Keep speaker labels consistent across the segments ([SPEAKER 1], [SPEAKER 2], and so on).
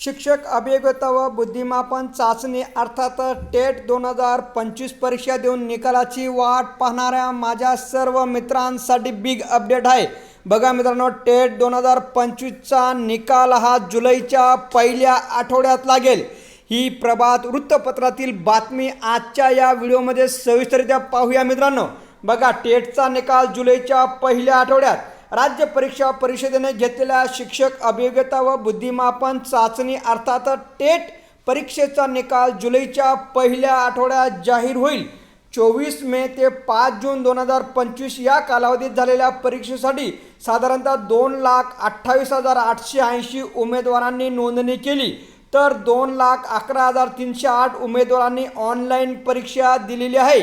[SPEAKER 1] शिक्षक अभियोग्यता व बुद्धिमापन चाचणी अर्थात टेट दोन हजार पंचवीस परीक्षा देऊन निकालाची वाट पाहणाऱ्या माझ्या सर्व मित्रांसाठी बिग अपडेट आहे. बघा मित्रांनो टेट दोन हजार पंचवीसचा निकाल हा जुलैच्या पहिल्या आठवड्यात लागेल. ही प्रभात वृत्तपत्रातील बातमी आजच्या या व्हिडिओमध्ये सविस्तरित्या पाहूया मित्रांनो. बघा टेटचा निकाल जुलैच्या पहिल्या आठवड्यात. राज्य परीक्षा परिषदेने घेतलेल्या शिक्षक अभियोग्यता व बुद्धिमापन चाचणी अर्थात टेट परीक्षेचा निकाल जुलैच्या पहिल्या आठवड्यात जाहीर होईल. चोवीस मे ते पाच जून दोन हजार पंचवीस या कालावधीत झालेल्या परीक्षेसाठी साधारणतः दोन लाख अठ्ठावीस हजार आठशे ऐंशी उमेदवारांनी नोंदणी केली. तर दोन लाख अकरा हजार तीनशे आठ उमेदवारांनी ऑनलाईन परीक्षा दिलेली आहे.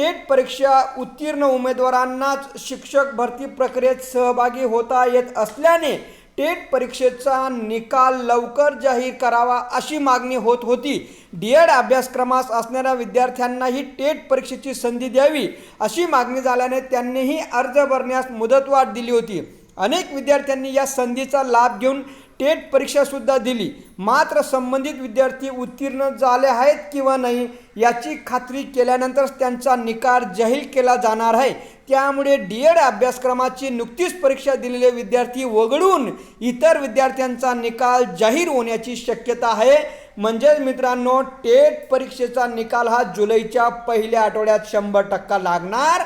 [SPEAKER 1] टेट परीक्षा उत्तीर्ण उमेदवारांनाच शिक्षक भरती प्रक्रियेत सहभागी होता येत असल्याने टेट परीक्षेचा निकाल लवकर जाहीर करावा अशी मागणी होत होती. डी एड अभ्यासक्रमास असणाऱ्या विद्यार्थ्यांनाही टेट परीक्षेची संधी द्यावी अशी मागणी झाल्याने त्यांनीही अर्ज भरण्यास मुदतवाढ दिली होती. अनेक विद्यार्थ्यांनी या संधीचा लाभ घेऊन टेट परीक्षासुद्धा दिली. मात्र संबंधित विद्यार्थी उत्तीर्ण झाले आहेत किंवा नाही याची खात्री केल्यानंतरच त्यांचा निकाल जाहीर केला जाणार आहे. त्यामुळे डी एड अभ्यासक्रमाची नुकतीच परीक्षा दिलेले विद्यार्थी वगळून इतर विद्यार्थ्यांचा निकाल जाहीर होण्याची शक्यता आहे. म्हणजेच मित्रांनो टेट परीक्षेचा निकाल हा जुलैच्या पहिल्या आठवड्यात शंभर टक्का लागणार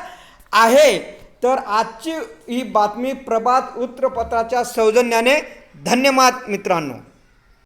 [SPEAKER 1] आहे. तर आजची ही बातमी प्रभात वृत्तपत्राच्या सौजन्याने. धन्यवाद मित्रांनो.